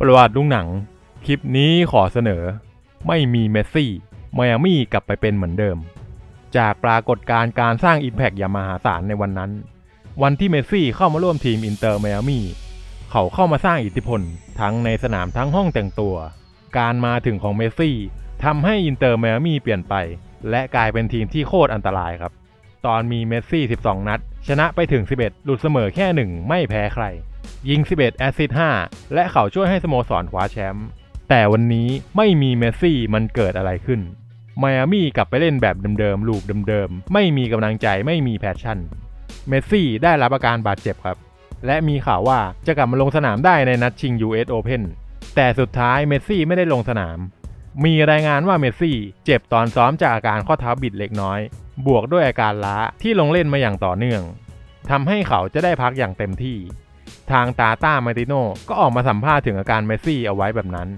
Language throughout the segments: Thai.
ประวัติลุงหนัง คลิปนี้ขอเสนอ ไม่มีเมสซี่ไมอามี่กลับไปเป็นเหมือนเดิม จากปรากฏการณ์การสร้างอิมแพกอย่างมหาศาลในวันนั้น วันที่เมสซี่เข้ามาร่วมทีมอินเตอร์ไมอามี่เขาเข้ามาสร้างอิทธิพล ทั้งในสนามทั้งห้องแต่งตัว การมาถึงของเมสซี่ทำให้อินเตอร์ไมอามี่เปลี่ยนไป และกลายเป็นทีมที่โคตรอันตรายครับ ตอนมีเมสซี่ 12 นัด ชนะไปถึง 11 หลุดเสมอแค่ 1 ไม่แพ้ใคร ยิง 11 แอสซิสต์5และเขาช่วยให้สโมสรคว้าแชมป์ แต่วันนี้ไม่มีเมสซี่มันเกิดอะไรขึ้นไมอามี่กลับไปเล่นแบบเดิมๆ ลูปเดิมๆ ไม่มีกำลังใจไม่มีแพชชั่น เมสซี่ได้รับอาการบาดเจ็บครับ และมีข่าวว่าจะกลับมาลงสนามได้ในนัดชิง US Open แต่สุดท้ายเมสซี่ไม่ได้ลงสนาม มีรายงานว่าเมสซี่เจ็บตอนซ้อมจากอาการข้อเท้าบิดเล็กน้อย บวกด้วยอาการล้าที่ลงเล่นมาอย่างต่อเนื่องทำให้เขาจะได้พักอย่างเต็มที่ ทางตาต้ามาติโนก็ออกมาสัมภาษณ์ถึงอาการเมสซี่เอาไว้แบบนั้น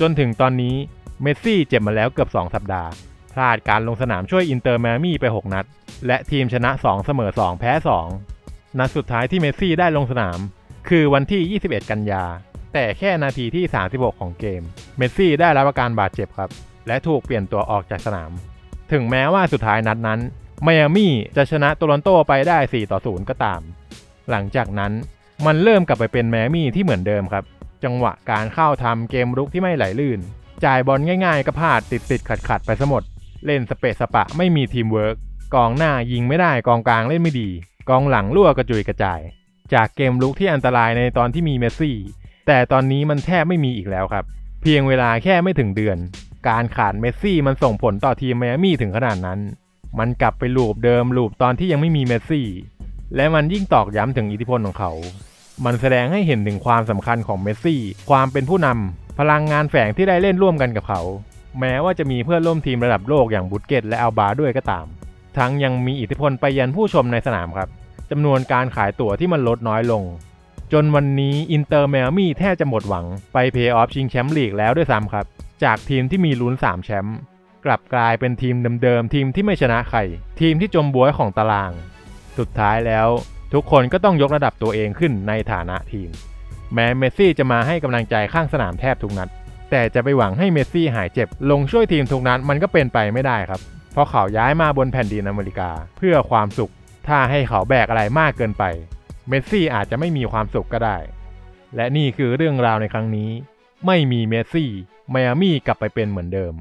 จนถึงตอนนี้เมสซี่เจ็บมาแล้วเกือบ 2 สัปดาห์ พลาดการลงสนามช่วยอินเตอร์แมมี่ไป 6 นัด และทีมชนะ 2 เสมอ 2 แพ้ 2 นัดสุดท้ายที่เมสซี่ได้ลงสนาม คือวันที่ 21 กันยา แต่แค่นาทีที่ 36 ของเกม เมสซี่ได้รับอาการบาดเจ็บครับ และถูกเปลี่ยนตัวออกจากสนาม ถึงแม้ว่าสุดท้ายนัดนั้นไมอามี่จะชนะโตลอนโตไปได้ 4 ต่อ 0 ก็ตาม หลังจากนั้นมันเริ่มกลับไปเป็นแมอามี่ที่เหมือนเดิมครับ จังหวะการเข้าทำเกมรุกที่ไม่ไหลลื่น จ่ายบอลง่ายๆก็พลาดติดติดขัดขัดๆไปซะหมด เล่นสเปะสปะไม่มีทีมเวิร์กกองหน้ายิงไม่ได้กองกลางเล่นไม่ดี กองหลังรั่วกระจุยกระจาย จากเกมลุกที่อันตรายในตอนที่มีเมสซี่ แต่ตอนนี้มันแทบไม่มีอีกแล้วครับ เพียงเวลาแค่ไม่ถึงเดือน การขาดเมสซี่มันส่งผลต่อทีมไมอามี่ถึงขนาดนั้น มันกลับไปลูปเดิมลูปตอนที่ยังไม่มีเมสซี่ และมันยิ่งตอกย้ำถึงอิทธิพลของเขา มันแสดงให้เห็นถึงความสำคัญของเมสซี่ ความเป็นผู้นำ พลังงานแฝงที่ได้เล่นร่วมกันกับเขา แม้ว่าจะมีเพื่อนร่วมทีมระดับโลกอย่างบุตเกตและอัลบาด้วยก็ตาม ทั้งยังมีอิทธิพลไปยันผู้ชมในสนามครับจำนวนการขายตั๋วที่มันลดน้อยลง จนวันนี้อินเตอร์แมมี่แทบจะหมดหวังไปเพย์ออฟชิงแชมป์ลีกแล้วด้วยซ้ำครับ จากทีมที่มีลุ้น3แชมป์กลับกลายเป็นทีมเดิมๆทีมที่ไม่ชนะใคร ทีมที่จมบวยของตาราง สุดท้ายแล้ว ทุกคนก็ต้องยกระดับตัวเองขึ้นในฐานะทีม แม้เมสซี่จะมาให้กำลังใจข้างสนามแทบทุกนัด แต่จะไปหวังให้เมสซี่หายเจ็บ ลงช่วยทีมทุกนัดมันก็เป็นไปไม่ได้ครับ เพราะเขาย้ายมาบนแผ่นดินอเมริกาเพื่อความสุข ถ้าให้เขาแบกอะไรมากเกินไป เมสซี่อาจจะไม่มีความสุขก็ได้ และนี่คือเรื่องราวในครั้งนี้ ไม่มีเมสซี่ ไมอามี่กลับไปเป็นเหมือนเดิม